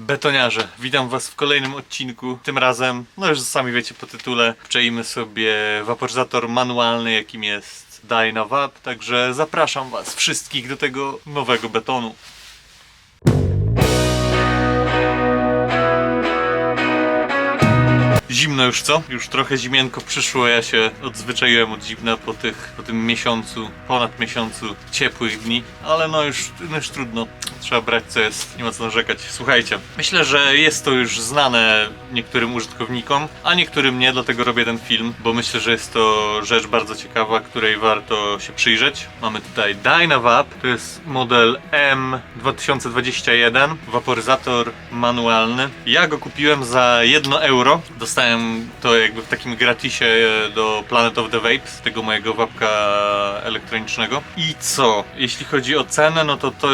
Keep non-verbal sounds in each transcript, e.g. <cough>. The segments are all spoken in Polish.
Betoniarze, witam was w kolejnym odcinku. Tym razem, no już sami wiecie po tytule, wczeimy sobie waporyzator manualny, jakim jest Dynavap, także zapraszam was wszystkich do tego nowego betonu. Zimno już co? Już trochę zimienko przyszło, ja się odzwyczaiłem od zimna po, tych, po tym miesiącu, ponad miesiącu ciepłych dni, ale no już, no już trudno, trzeba brać co jest, nie ma co narzekać. Słuchajcie, myślę, że jest to już znane niektórym użytkownikom, a niektórym nie, dlatego robię ten film, bo myślę, że jest to rzecz bardzo ciekawa, której warto się przyjrzeć. Mamy tutaj Dynavap, to jest model M2021, waporyzator manualny. Ja go kupiłem za 1 euro. Dostałem to jakby w takim gratisie do Planet of the Vapes, tego mojego wapka elektronicznego. I co? Jeśli chodzi o cenę, no to to,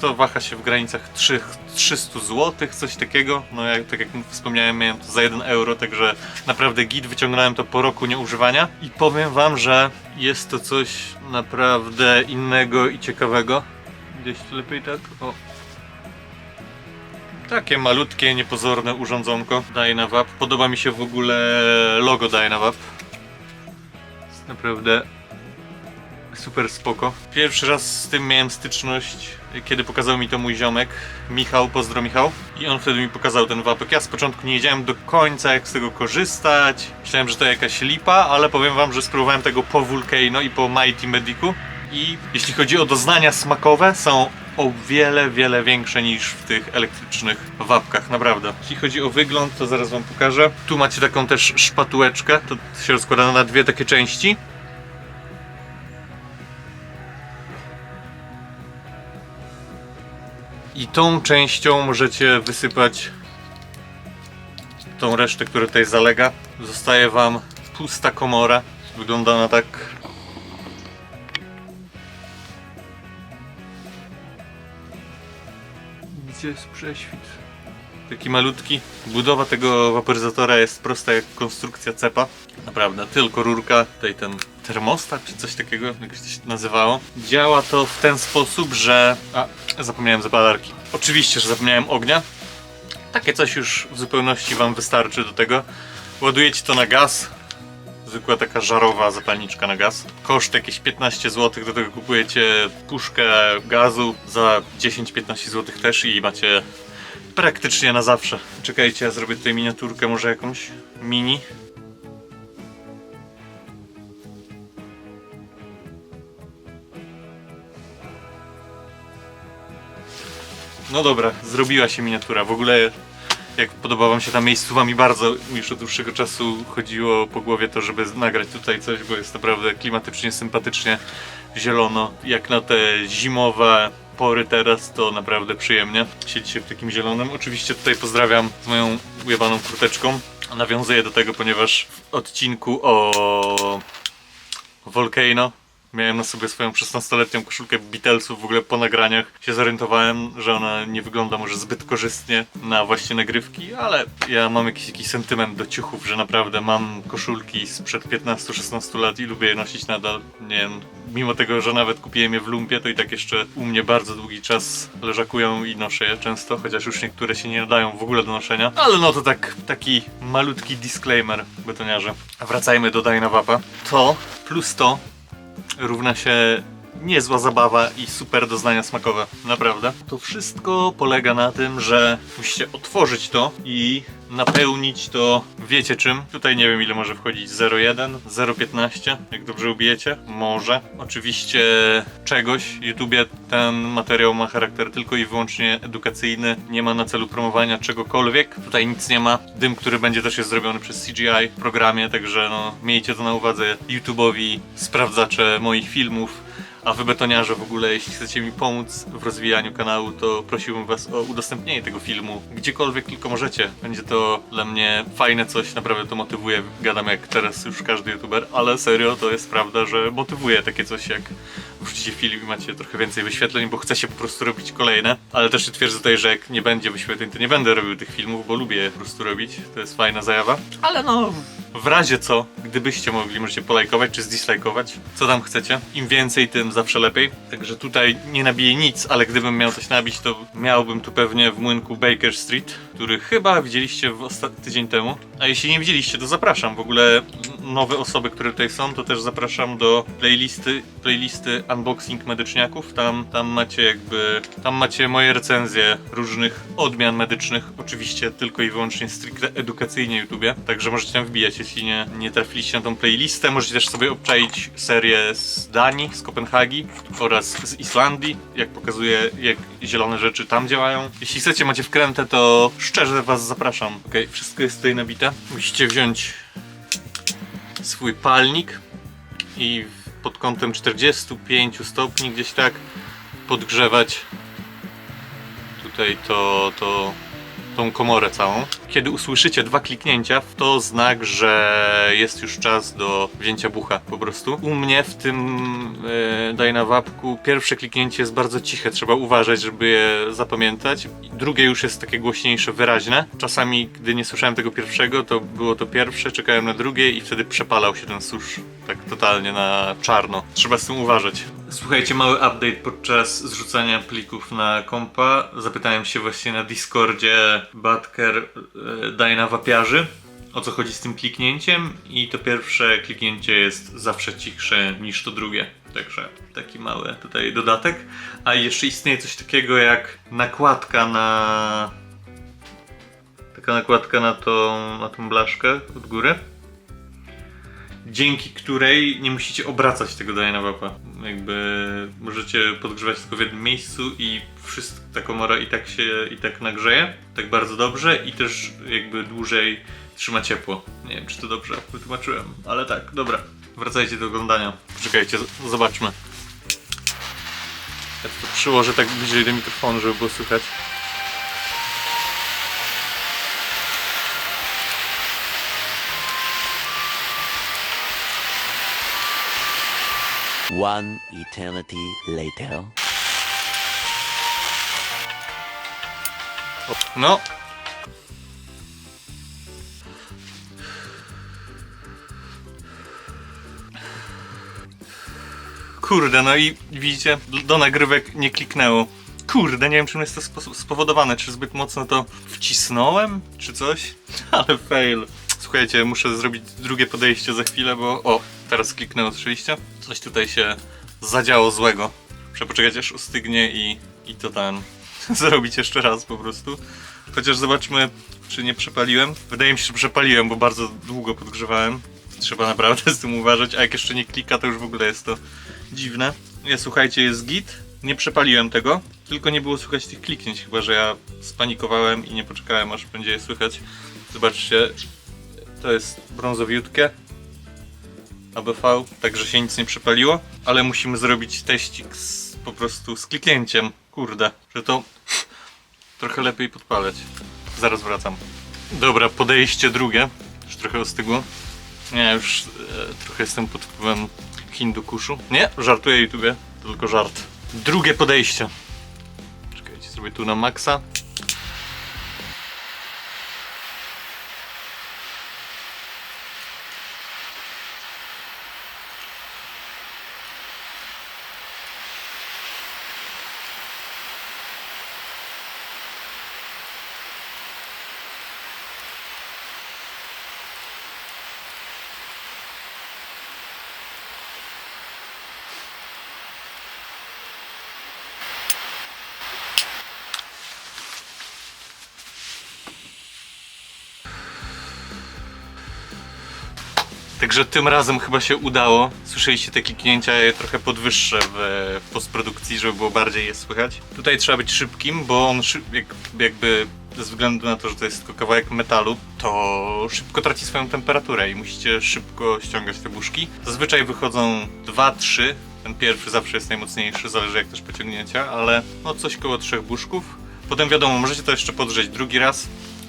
to waha się w granicach 3, 300 zł, coś takiego. No jak, tak jak wspomniałem, miałem to za 1 euro, także naprawdę git. Wyciągnąłem to po roku nieużywania i powiem wam, że jest to coś naprawdę innego i ciekawego. Gdzieś lepiej tak? O, takie malutkie, niepozorne urządzonko Dynavap. Podoba mi się w ogóle logo Dynavap. Jest naprawdę super spoko. Pierwszy raz z tym miałem styczność, kiedy pokazał mi to mój ziomek, Michał, pozdro Michał. I on wtedy mi pokazał ten wapek. Ja z początku nie wiedziałem do końca jak z tego korzystać. Myślałem, że to jakaś lipa, ale powiem wam, że spróbowałem tego po Vulcano i po Mighty Medicu. I jeśli chodzi o doznania smakowe, są o wiele, wiele większe niż w tych elektrycznych wapkach, naprawdę. Jeśli chodzi o wygląd, to zaraz wam pokażę. Tu macie taką też szpatułeczkę, to się rozkłada na dwie takie części. I tą częścią możecie wysypać tą resztę, która tutaj zalega. Zostaje wam pusta komora. Wygląda ona tak. Jest prześwit? Taki malutki. Budowa tego waporyzatora jest prosta jak konstrukcja cepa. Naprawdę, tylko rurka, tutaj ten termostat czy coś takiego, jak się to nazywało. Działa to w ten sposób, że... A, zapomniałem zapalarki. Oczywiście, że zapomniałem ognia. Takie coś już w zupełności Wam wystarczy do tego. Ładujecie to na gaz. Zwykła taka żarowa zapalniczka na gaz. Koszt jakieś 15 zł, do tego kupujecie puszkę gazu za 10-15 zł też i macie praktycznie na zawsze. Czekajcie, ja zrobię tutaj miniaturkę może jakąś mini. No dobra, zrobiła się miniatura. W ogóle jak podoba wam się ta miejscowa mi bardzo już od dłuższego czasu chodziło po głowie to, żeby nagrać tutaj coś, bo jest naprawdę klimatycznie, sympatycznie, zielono. Jak na te zimowe pory teraz, to naprawdę przyjemnie siedzieć się w takim zielonym. Oczywiście tutaj pozdrawiam z moją ujebaną kurteczką. Nawiązuję do tego, ponieważ w odcinku o Volcano. Miałem na sobie swoją 16-letnią koszulkę Beatlesów, w ogóle po nagraniach się zorientowałem, że ona nie wygląda może zbyt korzystnie na właśnie nagrywki, ale ja mam jakiś, jakiś sentyment do ciuchów, że naprawdę mam koszulki sprzed 15-16 lat i lubię je nosić nadal. Nie wiem, mimo tego, że nawet kupiłem je w lumpie, to i tak jeszcze u mnie bardzo długi czas leżakują i noszę je często, chociaż już niektóre się nie nadają w ogóle do noszenia. Ale no to tak, taki malutki disclaimer, betoniarze. Wracajmy do Dynavapa. To plus to równa się niezła zabawa i super doznania smakowe, naprawdę. To wszystko polega na tym, że musicie otworzyć to i napełnić to wiecie czym. Tutaj nie wiem ile może wchodzić 0,1, 0,15, jak dobrze ubijecie, może. Oczywiście czegoś. YouTubie ten materiał ma charakter tylko i wyłącznie edukacyjny, nie ma na celu promowania czegokolwiek. Tutaj nic nie ma. Dym, który będzie też jest zrobiony przez CGI w programie, także no miejcie to na uwadze YouTube'owi, sprawdzacze moich filmów. A wy betoniarze w ogóle, jeśli chcecie mi pomóc w rozwijaniu kanału, to prosiłbym was o udostępnienie tego filmu gdziekolwiek tylko możecie. Będzie to dla mnie fajne coś, naprawdę to motywuje. Gadam jak teraz już każdy youtuber, ale serio to jest prawda, że motywuje takie coś jak wrzucicie film i macie trochę więcej wyświetleń, bo chcę się po prostu robić kolejne. Ale też się twierdzę tutaj, że jak nie będzie wyświetleń, to nie będę robił tych filmów, bo lubię je po prostu robić. To jest fajna zajawa. Ale no, w razie co, gdybyście mogli, możecie polajkować czy zdislajkować, co tam chcecie. Im więcej, tym zawsze lepiej. Także tutaj nie nabiję nic, ale gdybym miał coś nabić, to miałbym tu pewnie w młynku Baker Street, który chyba widzieliście w ostatni tydzień temu. A jeśli nie widzieliście, to zapraszam. W ogóle nowe osoby, które tutaj są, to też zapraszam do playlisty, playlisty unboxing medyczniaków. Tam, tam macie jakby, tam macie moje recenzje różnych odmian medycznych. Oczywiście tylko i wyłącznie stricte edukacyjnie YouTubie. Także możecie tam wbijać, jeśli nie, nie trafiliście na tą playlistę. Możecie też sobie obczaić serię z Danii, z Kopenhagi oraz z Islandii, jak pokazuje, jak zielone rzeczy tam działają. Jeśli chcecie, macie wkrętę, to szczerze was zapraszam. Okej, wszystko jest tutaj nabite. Musicie wziąć swój palnik i pod kątem 45 stopni gdzieś tak podgrzewać tutaj to, to tą komorę całą. Kiedy usłyszycie dwa kliknięcia, to znak, że jest już czas do wzięcia bucha po prostu. U mnie w tym e, Dynavapku pierwsze kliknięcie jest bardzo ciche, trzeba uważać, żeby je zapamiętać. Drugie już jest takie głośniejsze, wyraźne. Czasami, gdy nie słyszałem tego pierwszego, to było to pierwsze, czekałem na drugie i wtedy przepalał się ten susz tak totalnie na czarno. Trzeba z tym uważać. Słuchajcie, mały update podczas zrzucania plików na kompa. Zapytałem się właśnie na Discordzie Batker e, Dajna Wapiarzy o co chodzi z tym kliknięciem i to pierwsze kliknięcie jest zawsze cichsze niż to drugie. Także taki mały tutaj dodatek. A jeszcze istnieje coś takiego jak nakładka na... Taka nakładka na tą, na tą blaszkę od góry dzięki której nie musicie obracać tego Dynavapa. Jakby możecie podgrzewać tylko w jednym miejscu i wszystko, ta komora i tak się i tak nagrzeje, tak bardzo dobrze i też jakby dłużej trzyma ciepło. Nie wiem, czy to dobrze wytłumaczyłem, ale tak, dobra. Wracajcie do oglądania. Poczekajcie, zobaczmy. Ja to przyłożę tak bliżej do mikrofonu, żeby było słychać. One eternity later. No. Kurde, no i widzicie, do nagrywek nie kliknęło. Kurde, nie wiem czym jest to spo- spowodowane, czy zbyt mocno to wcisnąłem, czy coś, <laughs> ale fail. Słuchajcie, muszę zrobić drugie podejście za chwilę, bo... O, teraz kliknęło oczywiście. Coś tutaj się zadziało złego. Muszę poczekać aż ustygnie i, i to ten... <laughs> zrobić jeszcze raz po prostu. Chociaż zobaczmy, czy nie przepaliłem. Wydaje mi się, że przepaliłem, bo bardzo długo podgrzewałem. Trzeba naprawdę z tym uważać, a jak jeszcze nie klika, to już w ogóle jest to dziwne. Nie, słuchajcie, jest git. Nie przepaliłem tego, tylko nie było słychać tych kliknięć, chyba że ja spanikowałem i nie poczekałem, aż będzie je słychać. Zobaczcie, to jest brązowiutkie. ABV, także się nic nie przepaliło, ale musimy zrobić teścik z, po prostu z kliknięciem. Kurde, że to trochę lepiej podpalać. Zaraz wracam. Dobra, podejście drugie. Już trochę ostygło. Nie, już e, trochę jestem pod wpływem hindukuszu. Nie, żartuję YouTubie, to tylko żart. Drugie podejście. Czekajcie, zrobię tu na maksa. Także tym razem chyba się udało. Słyszeliście te kliknięcia, je trochę podwyższę w, w postprodukcji, żeby było bardziej je słychać. Tutaj trzeba być szybkim, bo on szyb, jak, jakby ze względu na to, że to jest tylko kawałek metalu, to szybko traci swoją temperaturę i musicie szybko ściągać te buszki. Zazwyczaj wychodzą 2-3. Ten pierwszy zawsze jest najmocniejszy, zależy jak też pociągnięcia, ale no coś koło trzech buszków. Potem wiadomo, możecie to jeszcze podrzeć drugi raz,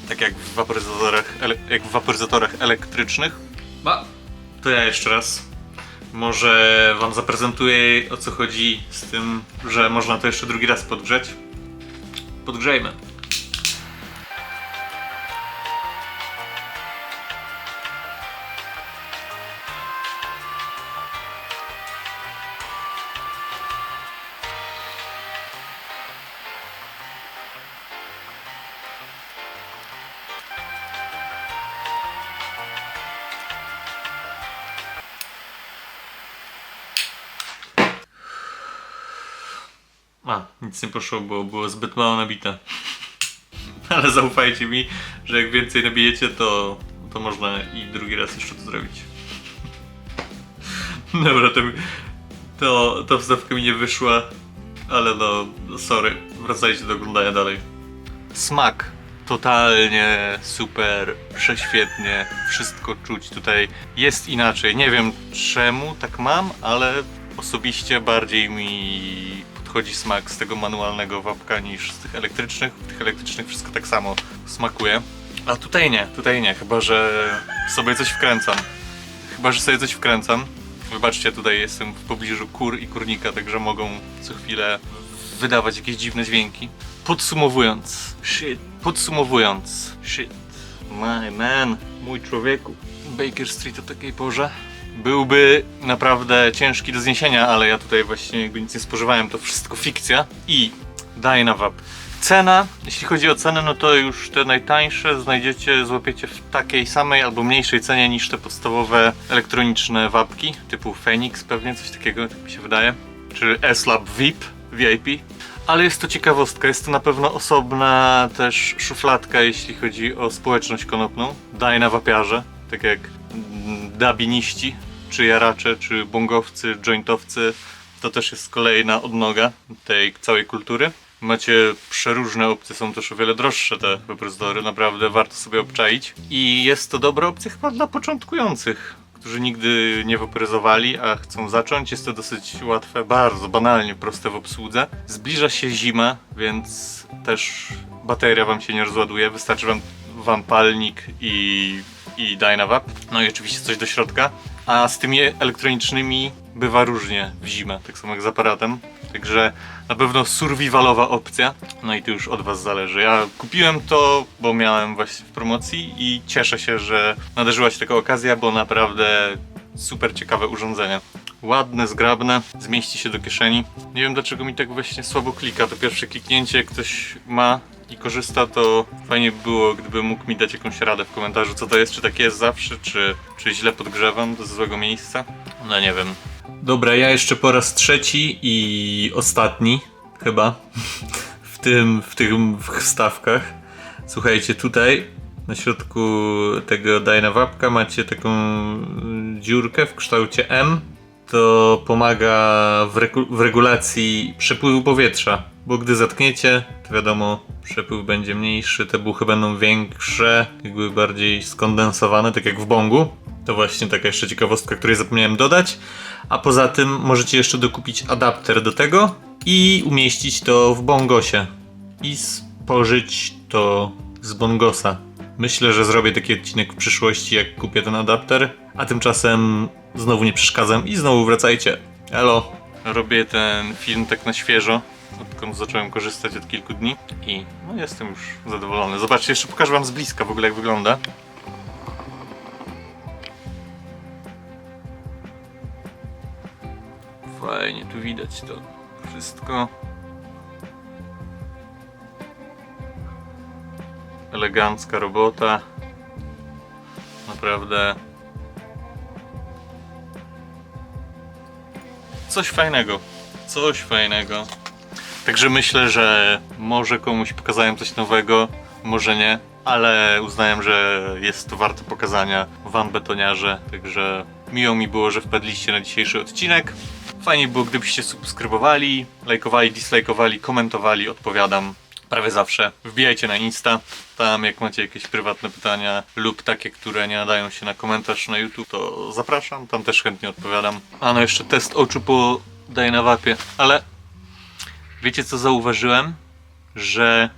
tak jak w waporyzatorach, ele- jak w waporyzatorach elektrycznych. Ba, to ja jeszcze raz. Może wam zaprezentuję o co chodzi z tym, że można to jeszcze drugi raz podgrzeć. Podgrzejmy. A, nic nie poszło, bo było zbyt mało nabite. <laughs> Ale zaufajcie mi, że jak więcej nabijecie, to, to można i drugi raz jeszcze to zrobić. <laughs> Dobra, to, to, to wstawka mi nie wyszła, ale no, sorry. Wracajcie do oglądania dalej. Smak. Totalnie super, prześwietnie, wszystko czuć tutaj. Jest inaczej. Nie wiem czemu tak mam, ale osobiście bardziej mi podchodzi smak z tego manualnego wapka niż z tych elektrycznych. W tych elektrycznych wszystko tak samo smakuje. A tutaj nie, tutaj nie, chyba że sobie coś wkręcam. Chyba, że sobie coś wkręcam. Wybaczcie, tutaj jestem w pobliżu kur i kurnika, także mogą co chwilę wydawać jakieś dziwne dźwięki. Podsumowując, shit, podsumowując, shit, my man, mój człowieku, Baker Street o takiej porze byłby naprawdę ciężki do zniesienia, ale ja tutaj właśnie jakby nic nie spożywałem, to wszystko fikcja i daję na wap. Cena, jeśli chodzi o cenę, no to już te najtańsze znajdziecie, złapiecie w takiej samej albo mniejszej cenie niż te podstawowe elektroniczne wapki, typu Phoenix pewnie, coś takiego, tak mi się wydaje, czy S-Lab VIP, VIP. Ale jest to ciekawostka, jest to na pewno osobna też szufladka, jeśli chodzi o społeczność konopną. Daje na wapiarze, tak jak mm, dabiniści, czy jaracze, czy bongowcy, jointowcy. To też jest kolejna odnoga tej całej kultury. Macie przeróżne opcje, są też o wiele droższe te wyprostory, naprawdę warto sobie obczaić. I jest to dobra opcja chyba dla początkujących, którzy nigdy nie waporyzowali, a chcą zacząć. Jest to dosyć łatwe, bardzo banalnie proste w obsłudze. Zbliża się zima, więc też bateria wam się nie rozładuje, wystarczy wam, wam palnik i, i Dynavap. No i oczywiście coś do środka. A z tymi elektronicznymi bywa różnie w zimę, tak samo jak z aparatem. Także na pewno survivalowa opcja. No i to już od Was zależy. Ja kupiłem to, bo miałem właśnie w promocji i cieszę się, że nadarzyła się taka okazja, bo naprawdę super ciekawe urządzenie. Ładne, zgrabne, zmieści się do kieszeni. Nie wiem dlaczego mi tak właśnie słabo klika. To pierwsze kliknięcie, ktoś ma i korzysta, to fajnie by było, gdyby mógł mi dać jakąś radę w komentarzu, co to jest, czy tak jest zawsze, czy, czy źle podgrzewam do złego miejsca. No nie wiem. Dobra, ja jeszcze po raz trzeci i ostatni, chyba, w tym, w tych wstawkach. Słuchajcie, tutaj na środku tego Dynavapka macie taką dziurkę w kształcie M. To pomaga w, regu- w regulacji przepływu powietrza, bo gdy zatkniecie, to wiadomo, przepływ będzie mniejszy, te buchy będą większe, jakby bardziej skondensowane, tak jak w bongu. To właśnie taka jeszcze ciekawostka, której zapomniałem dodać. A poza tym możecie jeszcze dokupić adapter do tego i umieścić to w bongosie i spożyć to z bongosa. Myślę, że zrobię taki odcinek w przyszłości, jak kupię ten adapter, a tymczasem znowu nie przeszkadzam i znowu wracajcie. Elo! Robię ten film tak na świeżo, odkąd zacząłem korzystać od kilku dni i no, jestem już zadowolony. Zobaczcie, jeszcze pokażę wam z bliska w ogóle jak wygląda. Fajnie, tu widać to wszystko. Elegancka robota. Naprawdę. Coś fajnego. Coś fajnego. Także myślę, że może komuś pokazałem coś nowego, może nie, ale uznałem, że jest to warte pokazania wam betoniarze. Także miło mi było, że wpadliście na dzisiejszy odcinek. Fajnie było, gdybyście subskrybowali, lajkowali, dislajkowali, komentowali, odpowiadam prawie zawsze. Wbijajcie na Insta, tam jak macie jakieś prywatne pytania lub takie, które nie nadają się na komentarz na YouTube, to zapraszam, tam też chętnie odpowiadam. A no jeszcze test oczu po Dynavapie, ale wiecie co zauważyłem? Że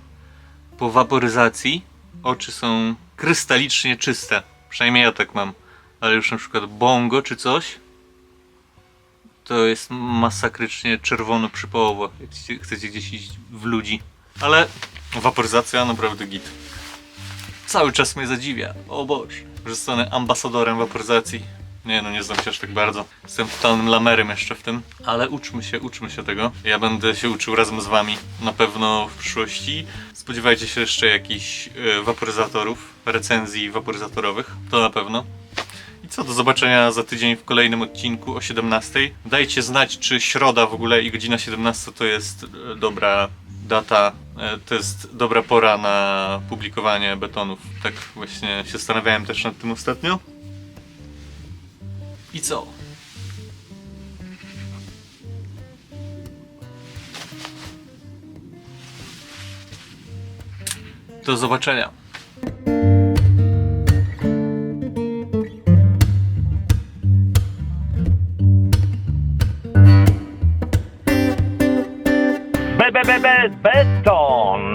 po waporyzacji oczy są krystalicznie czyste. Przynajmniej ja tak mam. Ale już na przykład bongo czy coś To jest masakrycznie czerwono przypołowo, jak chcecie- chcecie gdzieś iść w ludzi. Ale waporyzacja naprawdę git. Cały czas mnie zadziwia. O Boże. Że zostanę ambasadorem waporyzacji. Nie no, nie znam się aż tak bardzo. Jestem totalnym lamerem jeszcze w tym. Ale uczmy się, uczmy się tego. Ja będę się uczył razem z wami. Na pewno w przyszłości. Spodziewajcie się jeszcze jakichś e, waporyzatorów, recenzji waporyzatorowych. To na pewno. I co, do zobaczenia za tydzień w kolejnym odcinku o 17. Dajcie znać, czy środa w ogóle i godzina 17 to jest e, dobra data, e, to jest dobra pora na publikowanie betonów. Tak właśnie się zastanawiałem też nad tym ostatnio. I co? Do zobaczenia. Beton!